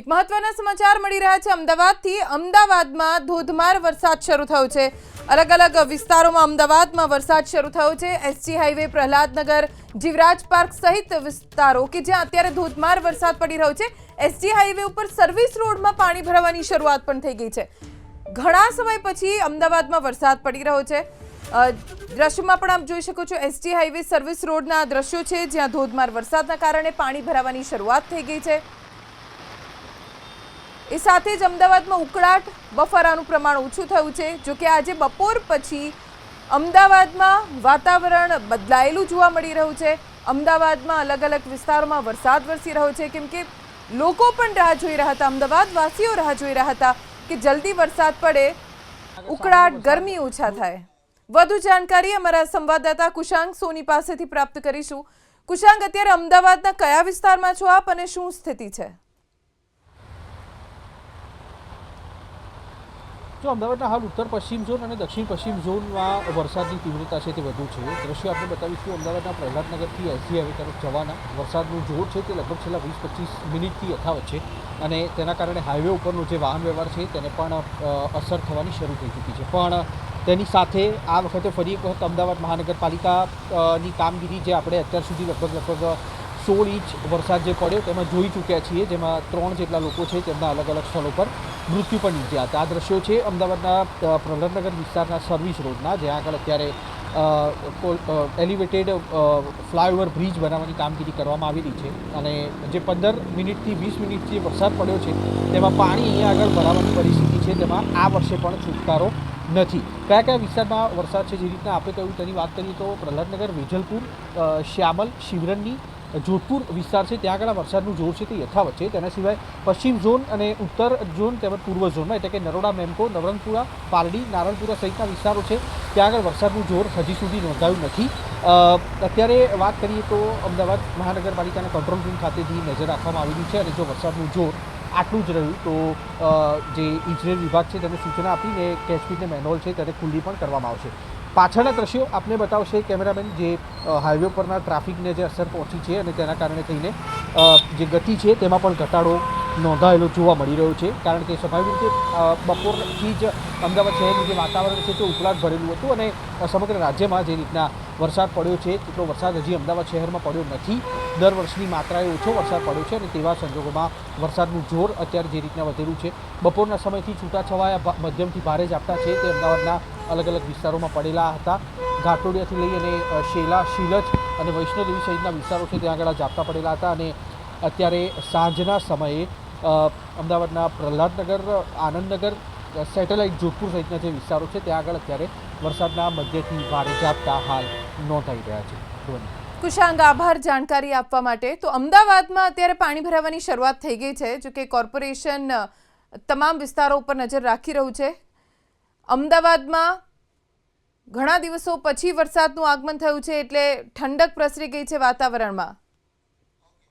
એક મહત્વના સમાચાર મળી રહ્યા છે. અમદાવાદથી અમદાવાદમાં ધોધમાર વરસાદ શરૂ થયો છે. અલગ અલગ વિસ્તારોમાં અમદાવાદમાં વરસાદ શરૂ થયો છે. SG highway, Prahladnagar, Jivraj park સહિત વિસ્તારો કે જ્યાં અત્યારે ધોધમાર વરસાદ પડી રહ્યો છે એસજી હાઈવે ઉપર સર્વિસ રોડમાં પાણી ભરાવાની શરૂઆત પણ થઈ ગઈ છે. ઘણા સમય પછી અમદાવાદમાં વરસાદ પડી રહ્યો છે. દ્રશ્યમાં પણ આપ જોઈ શકો છો, એસટી હાઈવે સર્વિસ રોડના દ્રશ્યો છે, જ્યાં ધોધમાર વરસાદના કારણે પાણી ભરાવાની શરૂઆત થઈ ગઈ છે. એ સાથે જ અમદાવાદમાં ઉકળાટ બફારાનું પ્રમાણ ઓછું થયું છે. જોકે આજે બપોર પછી અમદાવાદમાં વાતાવરણ બદલાયેલું જોવા મળી રહ્યું છે. અમદાવાદમાં અલગ અલગ વિસ્તારોમાં વરસાદ વરસી રહ્યો છે. કેમ કે લોકો પણ રાહ જોઈ રહ્યા હતા. અમદાવાદવાસીઓ રાહ જોઈ રહ્યા હતા કે જલ્દી વરસાદ પડે, ઉકળાટ ગરમી ઓછા થાય. વધુ જાણકારી અમારા સંવાદદાતા કુશાંગ સોની પાસેથી પ્રાપ્ત કરીશું. કુશાંગ અત્યારે અમદાવાદના કયા વિસ્તારમાં છો આપ અને શું સ્થિતિ છે? જો અમદાવાદના હાલ ઉત્તર પશ્ચિમ ઝોન અને દક્ષિણ પશ્ચિમ ઝોનમાં વરસાદની તીવ્રતા છે તે વધુ છે. દ્રશ્ય આપણે બતાવીશું. અમદાવાદના પ્રહલાદનગરથી એસજી હવે તરફ જવાના વરસાદનું જોર છે તે લગભગ છેલ્લા વીસ પચીસ મિનિટથી યથાવત છે અને તેના કારણે હાઈવે ઉપરનો જે વાહન વ્યવહાર છે તેને પણ અસર થવાની શરૂ થઈ ચૂકી છે. પણ, તેની સાથે આ વખતે ફરી એક વખત અમદાવાદ મહાનગરપાલિકાની કામગીરી જે આપણે અત્યાર સુધી લગભગ લગભગ સોળ ઇંચ વરસાદ જે પડ્યો તેમાં જોઈ ચૂક્યા છીએ, જેમાં ત્રણ જેટલા લોકો છે તેમના અલગ અલગ સ્થળો પર મૃત્યુ પણ નીપજ્યા હતા. આ દ્રશ્યો છે અમદાવાદના પ્રહલાદનગર વિસ્તારના સર્વિસ રોડના, જ્યાં આગળ અત્યારે એલિવેટેડ ફ્લાયઓવર બ્રિજ બનાવવાની કામગીરી કરવામાં આવેલી છે. અને જે પંદર મિનિટથી વીસ મિનિટ જે વરસાદ પડ્યો છે, તેમાં પાણી અહીંયા આગળ ભરાવાની પરિસ્થિતિ છે, તેમાં આ વર્ષે પણ છુટકારો નથી. કયા કયા વિસ્તારમાં વરસાદ છે, જે રીતના આપણે કહ્યું તેની વાત કરીએ તો પ્રહલાદનગર, વેજલપુર શ્યામલ શિવરણની જોધપુર વિસ્તાર છે, ત્યાં આગળ વરસાદનું જોર છે તે યથાવત છે. તેના સિવાય પશ્ચિમ ઝોન અને ઉત્તર ઝોન તેમજ પૂર્વ ઝોનમાં, એટલે કે નરોડા, મેમકો, નવરંગપુરા, પારડી, નારણપુરા સહિતના વિસ્તારો છે, ત્યાં આગળ વરસાદનું જોર હજી સુધી નોંધાયું નથી. અત્યારે વાત કરીએ તો અમદાવાદ મહાનગરપાલિકાના કંટ્રોલ રૂમ ખાતેથી નજર રાખવામાં આવેલી છે અને જો વરસાદનું જોર આટલું જ રહ્યું તો જે ઇજનેર વિભાગ છે તેને સૂચના આપીને કેચપીટને મેનોલ છે તેને ખુલ્લી પણ કરવામાં આવશે. પાછળના દ્રશ્યો આપને બતાવશે કેમેરામેન જે હાઈવે પરના ટ્રાફિકને જે અસર પહોંચી છે અને તેના કારણે થઈને જે ગતિ છે તેમાં પણ ઘટાડો નોંધાયેલો જોવા મળી રહ્યો છે. કારણ કે સ્વાભાવિક રીતે બપોરથી જ અમદાવાદ શહેરનું જે વાતાવરણ છે તે ઉકળાટ ભરેલું હતું અને સમગ્ર રાજ્યમાં જે રીતના વરસાદ પડ્યો છે, તેટલો વરસાદ હજી અમદાવાદ શહેરમાં પડ્યો નથી. દર વર્ષની માત્રાએ ઓછો વરસાદ પડ્યો છે અને તેવા સંજોગોમાં વરસાદનું જોર અત્યારે જે રીતના વધેલું છે, બપોરના સમયથી છૂટાછવાયા મધ્યમથી ભારે ઝાપટા છે, તે અમદાવાદના અલગ અલગ વિસ્તારોમાં પડેલા હતા. ઘાટોડિયાથી લઈ અને શેલા, શીલજ અને વૈષ્ણોદેવી સહિતના વિસ્તારો છે, ત્યાં આગળ ઝાપટા પડેલા હતા અને અત્યારે સાંજના સમયે અમદાવાદના પ્રહલાદનગર, આનંદનગર સેટેલાઇટ જોધપુર સહિતના જે વિસ્તારો છે, ત્યાં આગળ અત્યારે વરસાદના મધ્યથી ભારે ઝાપટા હાલ નોંધાઈ રહ્યા છે. ધ્વનિ. કુશાંગ, આભાર જાણકારી આપવા માટે. તો અમદાવાદમાં અત્યારે પાણી ભરાવાની શરૂઆત થઈ ગઈ છે, જો કે કોર્પોરેશન તમામ વિસ્તારો ઉપર નજર રાખી રહ્યું છે. અમદાવાદમાં ઘણા દિવસો પછી વરસાદનું આગમન થયું છે, એટલે ઠંડક પ્રસરી ગઈ છે વાતાવરણમાં.